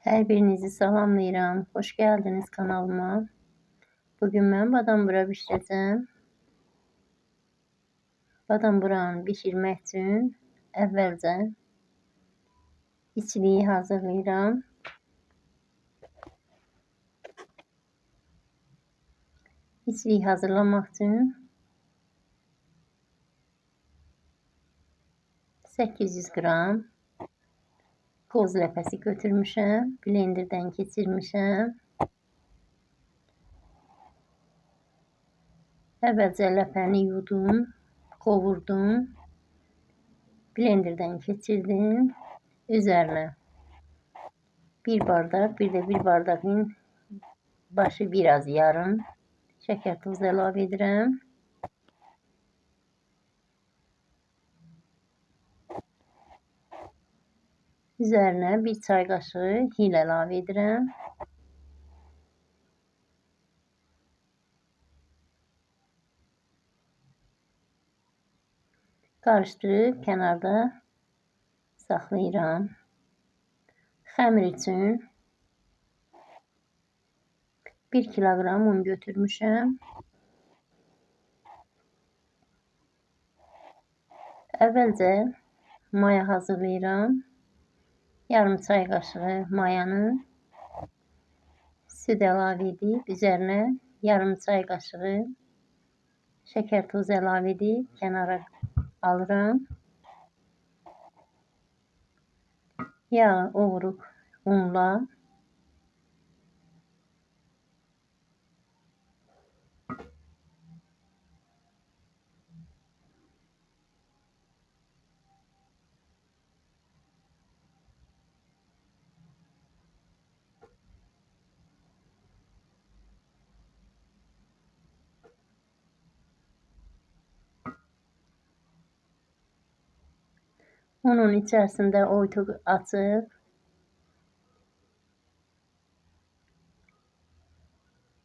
Hər birinizi salamlayıram. Xoş gəldiniz kanalıma. Bugün mən badam bura bişirəcəm. Badam buranı bişirmək üçün əvvəlcə içliyi hazırlayıram. İçliyi hazırlamaq üçün 800 qram Koz ləpəsi götürmüşəm. Blenderdən keçirmişəm. Əvvəlcə ləpəni yudum, qovurdum. Blenderdən keçirdim. Üzərinə bir bardak, bir də bir bardağın başı biraz yarım şəkər tozu əlavə edirəm. Üzerine bir çay kaşığı hil əlavə edirəm. Qarışdırıb kənarda saxlayıram. Xəmir üçün 1 kiloqram un götürmüşəm. Əvvəlcə maya hazırlayıram yarım çay kaşığı mayanı süt əlavə edib üzərinə yarım çay kaşığı şeker tozu əlavə edib kənara alıram. Yağ ovurub unla Unun içerisinde oytuk atıp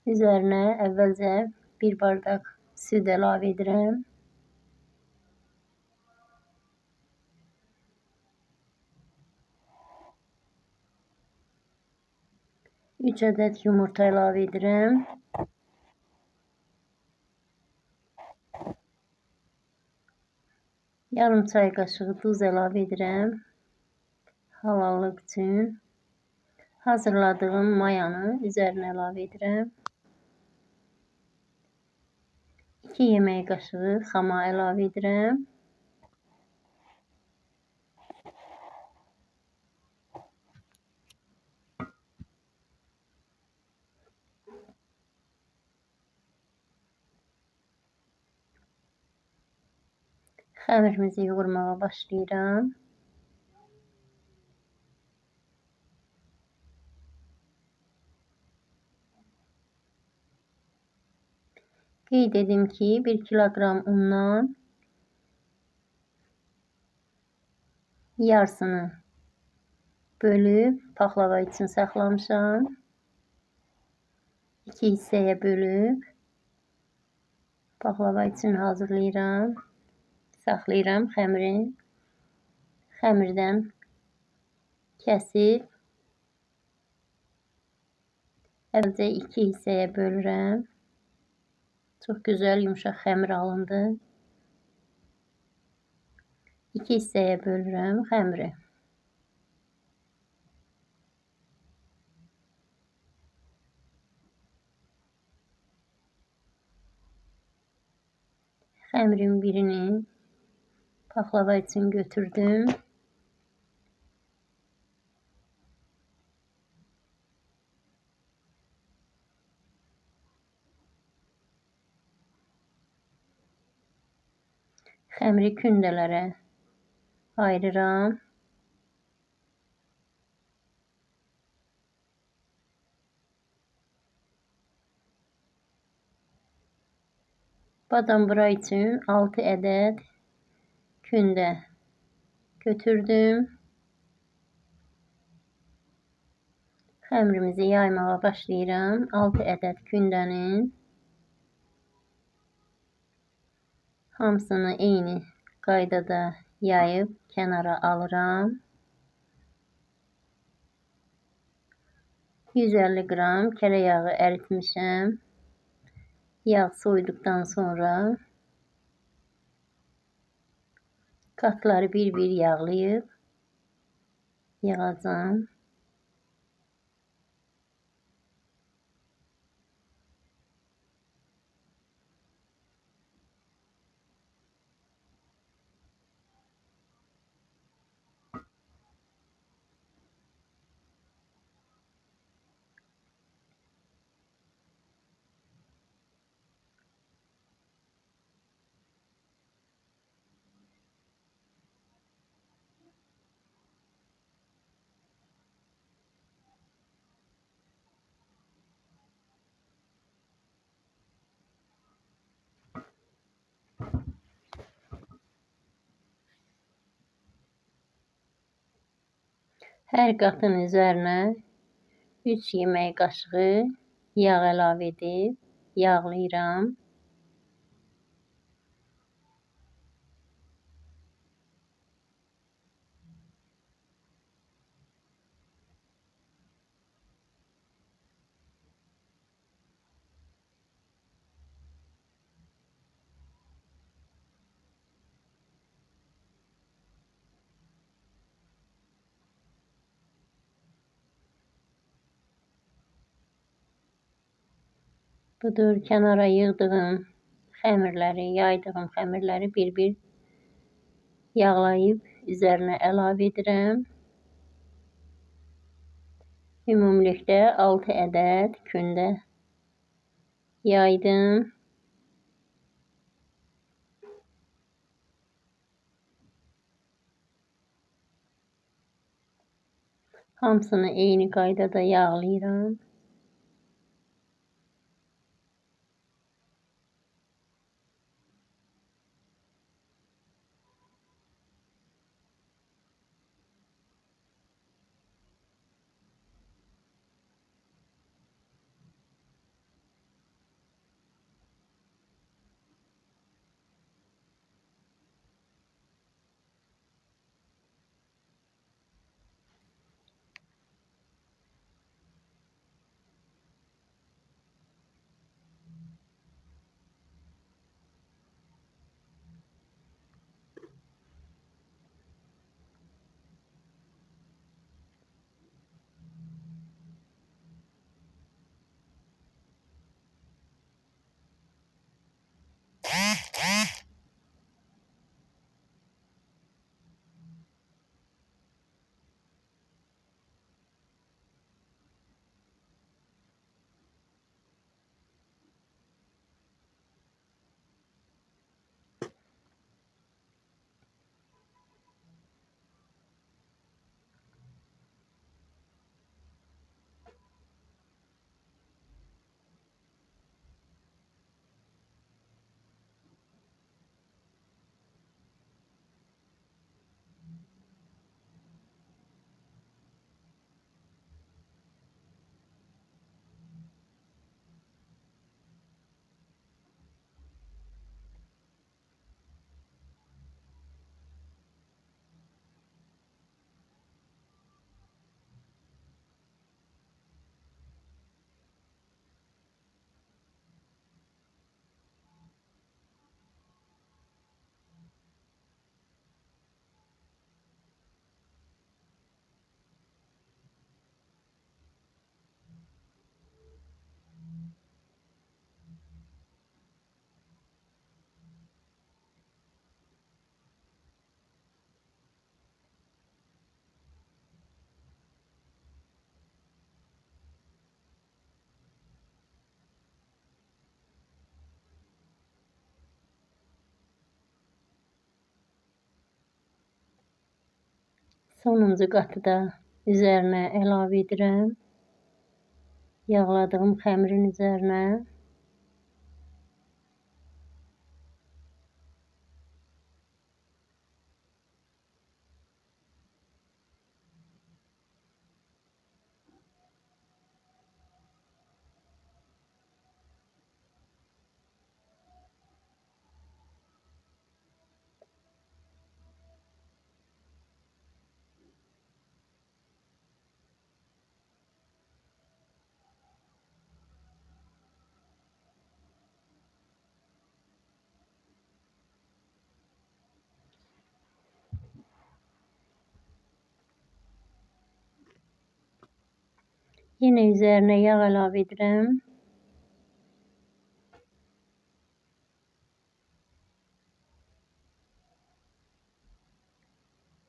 üzerine evvelce bir bardak süt ilave edirəm. Üç adet yumurta ilave edirəm. Yarım çay qaşığı duz əlavə edirəm. Halallıq üçün. Hazırladığım mayanı üzərinə əlavə edirəm. 2 yemək qaşığı xama əlavə edirəm. Xəmirimizi yoğurmağa başlayıram. Qeyd edim ki, 1 kiloqram undan yarısını bölüb paxlava üçün saxlamışam. 2 hissəyə bölüb paxlava üçün hazırlayıram saxlayıram xəmiri. Xəmirdən kəsib əvvəlcə iki hissəyə bölürəm. Çox gözəl yumşaq xəmir alındı. İki hissəyə bölürəm xəmiri. Xəmirin birini baklava için götürdüm. Xəmiri kündələrə ayırıram. Badam bura üçün 6 ədəd Günde götürdüm. Xəmirimizi yaymağa başlayıram. 6 ədəd kündənin hamısını eyni qaydada yayıb kənara alıram. 150 gram tereyağı eritmişim. Yağ soyduktan sonra katları bir bir yağlayıp yağacağım. Hər qatın üzərinə 3 yemək qaşığı yağ əlavə edib yağlayıram. Budur kenara yığdığım xəmirləri, yaydığım xəmirləri bir-bir yağlayıb üzərinə əlavə edirəm. Ümumilikdə 6 ədəd kündə yaydım. Hamısını eyni qaydada yağlayıram. Sonuncu qatı da üzərinə əlavə edirəm. Yağladığım xəmirin üzərinə. Yine üzerine yağ ilave edirəm.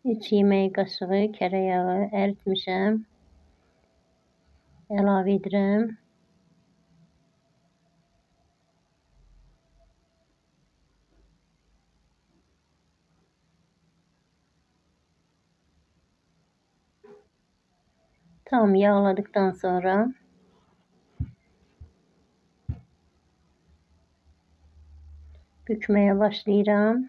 3 yemək qaşığı kərə yağı əritmişəm. Əlavə. Tam yağladıktan sonra bükmeye başlayacağım.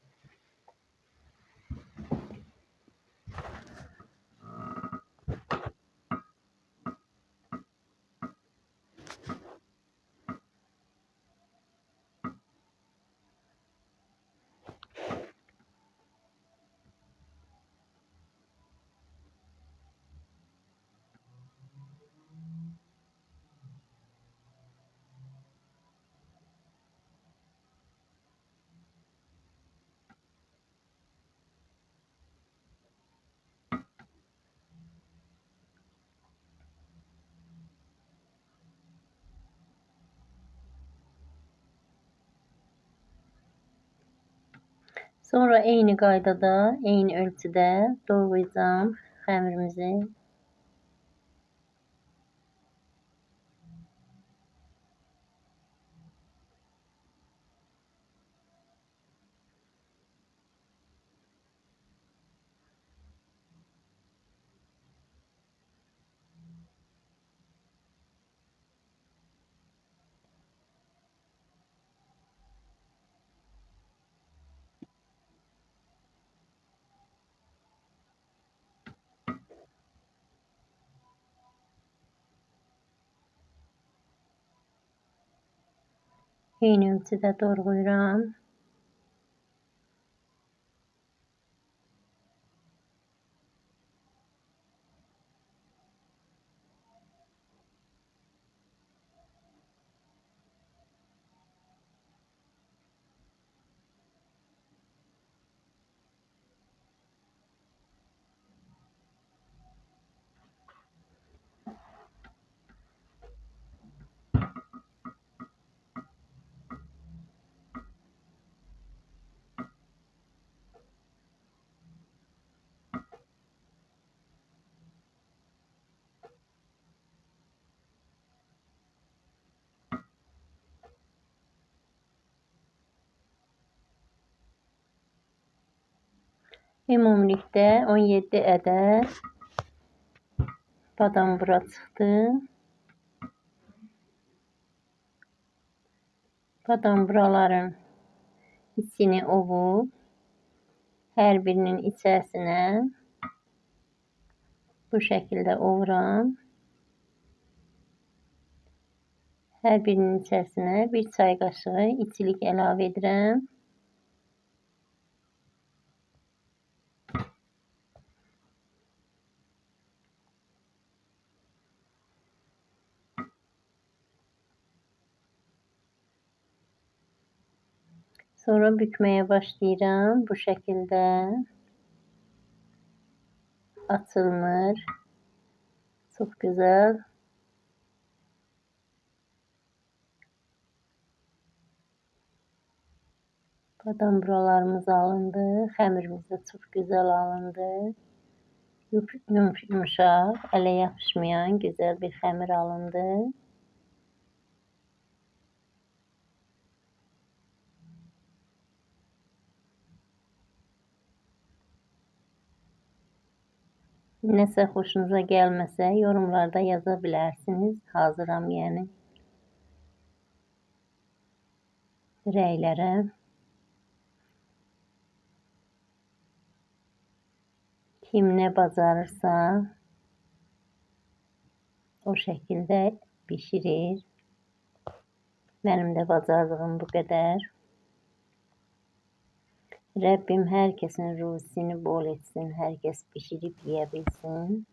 Sonra eyni qaydada, eyni ölçüdə doğrayacağım xəmirimizi. Eyni ölçüdə doğrayıram. Ümumilikdə 17 ədəd badam bura çıxdı. Badam buraların içini ovub hər birinin içərisinə bu şəkildə ovuram. Hər birinin içərisinə bir çay qaşığı içilik əlavə edirəm. Sonra bükmeye başlayacağım. Bu şekilde atılmır. Çok güzel. Badam buralarımız alındı. Xəmirimiz de çok güzel alındı. Yumuşaq, ələ yapışmayan güzel bir xəmir alındı. Nəsə xoşunuza gəlməsə yorumlarda yaza bilərsiniz. Hazıram yəni. Rəylərə. Kim ne bacarırsa o şekilde pişirir. Benim de bacardığım bu kadar. Rabbim herkesin ruzisini bol etsin. Herkes pişirip yiyebilsin.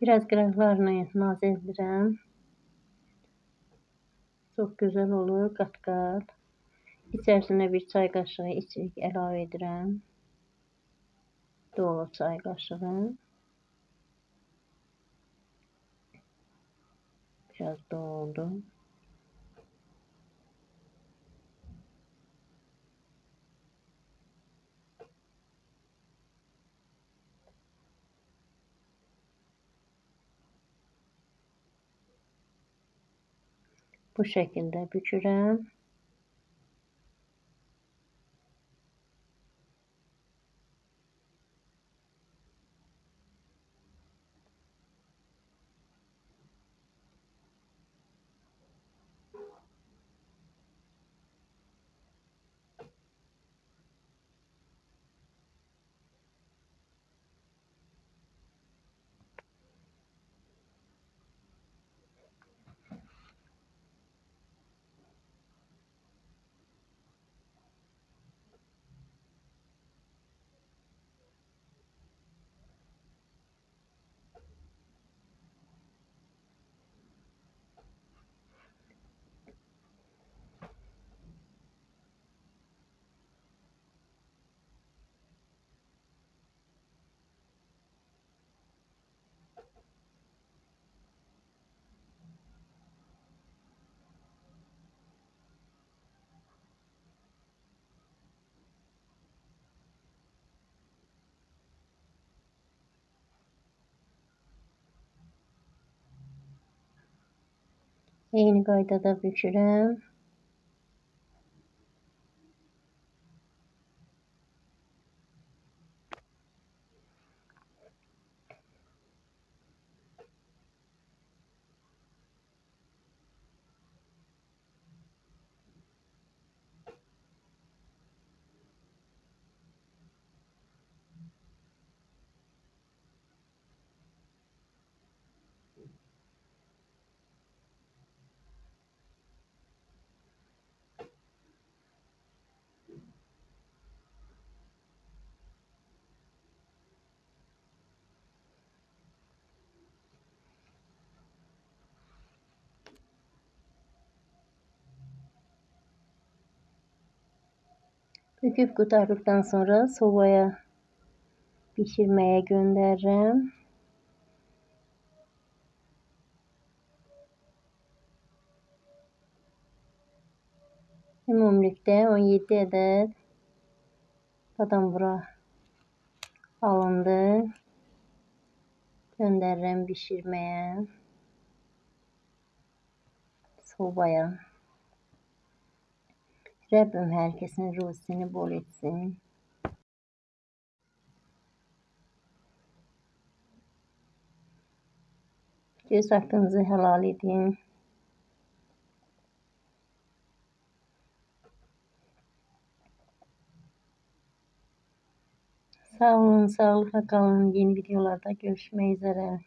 Biraz qıraqlarla naz edirəm. Çox gözəl olur qat-qat. İçərisinə bir çay qaşığı içirik əlavə edirəm. Dolu çay qaşığı. Biraz doldu. Bu şekilde bükürəm. Eyni qaydada bükürəm. Büküp kurtardıktan sonra sobaya pişirmeye gönderirim. Ümumilikte 17 adet badambura alındı. Gönderirim pişirmeye. Sobaya. Rabbim herkesin ruhsini bol etsin. Göz hakkınızı helal edin. Sağ olun, sağlıkla kalın. Yeni videolarda görüşmek üzere.